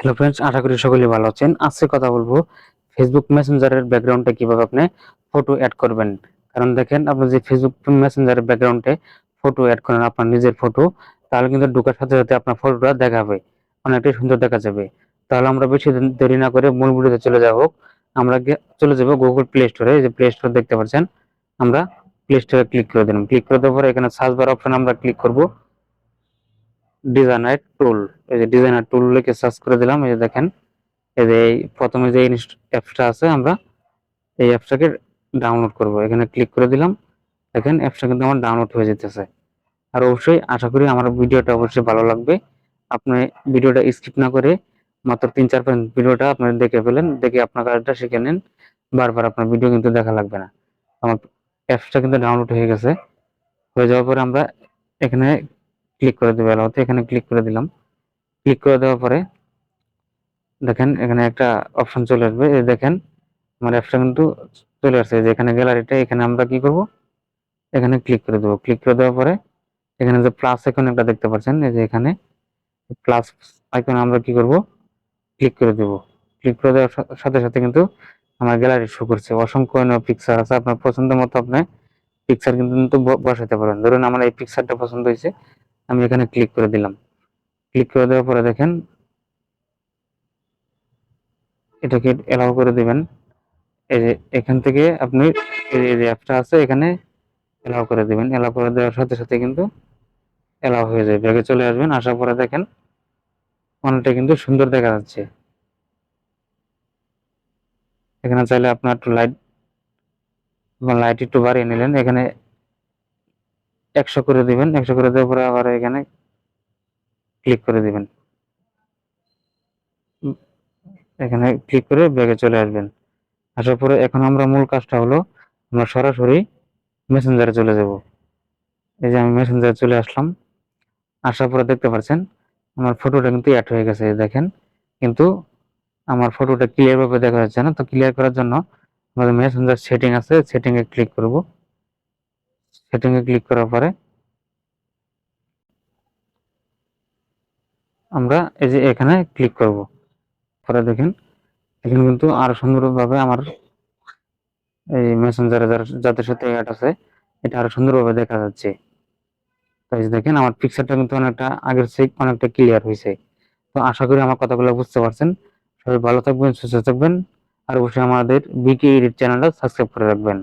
Hello friends আশা করি সকলে ভালো আছেন। আজকে কথা বলব ফেসবুক মেসেঞ্জারের ব্যাকগ্রাউন্ডে কীভাবে আপনি ফটো অ্যাড করবেন। কারণ দেখেন, আপনি যে ফেসবুক মেসেঞ্জারের ব্যাকগ্রাউন্ডে ফটো অ্যাড করেন আপনার নিজের ফটো তাহলে কিন্তু ঢোকার সাথে সাথে আপনার ফটোটা দেখাবে অনেকটাই সুন্দর দেখা যাবে। তাহলে আমরা বেশি দেরি না করে মূল ভিডিওতে চলে যাব আমরা চলে যাব গুগল প্লে স্টোরে যে প্লে স্টোর দেখতে পাচ্ছেন, আমরা প্লে স্টোরে ক্লিক করে দিলাম। ক্লিক করে দেওয়ার পরে এখানে সার্চ বার অপশন আমরা ক্লিক করব। ডিজাইনার টুল এই যে ডিজাইনার টুল লিখে সার্চ করে দিলাম, এই যে দেখেন। এই যে এই প্রথমে যে অ্যাপসটা আছে আমরা, এই অ্যাপসটাকে ডাউনলোড করব। এখানে ক্লিক করে দিলাম। দেখেন অ্যাপসটা কিন্তু আমার ডাউনলোড হয়ে যেতেছে। আর অবশ্যই আশা করি আমার ভিডিওটা অবশ্যই ভালো লাগবে। আপনি ভিডিওটা স্কিপ না করে মাত্র তিন চার পাঁচ ভিডিওটা আপনি দেখে ফেলেন, দেখে আপনার কাজটা শিখে নেন। বারবার আপনার ভিডিও কিন্তু দেখা লাগবে না। আমার অ্যাপসটা কিন্তু ডাউনলোড হয়ে গেছে। হয়ে যাওয়ার পরে আমরা এখানে ক্লিক করে দেবো এলাকাতে এখানে ক্লিক করে দিলাম। ক্লিক করে দেওয়ার পরে দেখেন এখানে একটা অপশন চলে আসবে, এই দেখেন আমার অ্যাপসটা কিন্তু চলে আসছে যে এখানে গ্যালারিটা এখানে আমরা কি করব? এখানে ক্লিক করে দেবো। ক্লিক করে দেওয়ার পরে এখানে যে প্লাস আইকন একটা দেখতে পাচ্ছেন, এই যে এখানে প্লাস আইকনে আমরা কি করব? ক্লিক করে দেব। ক্লিক করে দেওয়ার সাথে সাথে কিন্তু আমার গ্যালারি শো করছে। অসংখ্য পিকচার আছে, আপনার পছন্দ মতো আপনি পিকচার কিন্তু বসাতে পারেন। ধরুন আমার এই পিকচারটা পছন্দ হয়েছে আমি এখানে ক্লিক করে দিলাম। ক্লিক করে দেওয়ার পরে দেখেন, এটাকে এলাও করে দিবেন। এই যে এখান থেকে আপনি এই যে- অ্যাপটা আছে, এখানে এলাও করে দিবেন। এলাও করে দেওয়ার সাথে সাথে কিন্তু এলাও হয়ে যাবে। ব্যাগে চলে আসবেন, আসার পরে দেখেন অনেকটা কিন্তু সুন্দর দেখা যাচ্ছে। এখানে চাইলে আপনার একটু লাইট লাইট একটু বাড়িয়ে নিলেন। এখানে একশো করে দিবেন, একশো করে দেওয়ার পরে আবার এখানে ক্লিক করে দিবেন। এখানে ক্লিক করে ব্যাগে চলে আসবেন। আসার পরে এখন আমরা মূল কাজটা হলো, আমরা সরাসরি মেসেঞ্জারে চলে যাব। এই যে আমি মেসেঞ্জারে চলে আসলাম। আসার পরে দেখতে পাচ্ছেন, আমার ফটোটা কিন্তু অ্যাড হয়ে গেছে দেখেন। কিন্তু আমার ফটোটা ক্লিয়ারভাবে দেখা যাচ্ছে না। তো ক্লিয়ার করার জন্য আমাদের মেসেঞ্জার সেটিং আছে সেটিংয়ে ক্লিক করব। সেটিং এ ক্লিক করার পরে আমরা এই যে এখানে ক্লিক করব। পরে দেখেন, এখানে কিন্তু আরও সুন্দরভাবে আমার এই মেসেঞ্জারে যাদের সাথে অ্যাড আছে, এটা আরও সুন্দরভাবে দেখা যাচ্ছে। তো এই যে দেখেন, আমার পিকচারটা কিন্তু অনেকটা আগের চেয়ে অনেকটা ক্লিয়ার হয়েছে। তো আশা করি আমার কথাগুলো বুঝতে পারছেন। সবাই ভালো থাকবেন, সুস্থ থাকবেন। আর অবশ্যই আমাদের বিকে এডিট চ্যানেলটা সাবস্ক্রাইব করে রাখবেন।